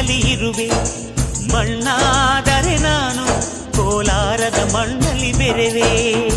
ಗುಡಿಯಲ್ಲಿ ಇರುವೆ. ಮಣ್ಣಾದರೆ ನಾನು ಕೋಲಾರದ ಮಣ್ಣಲ್ಲಿ ಬೆರೆವೆ.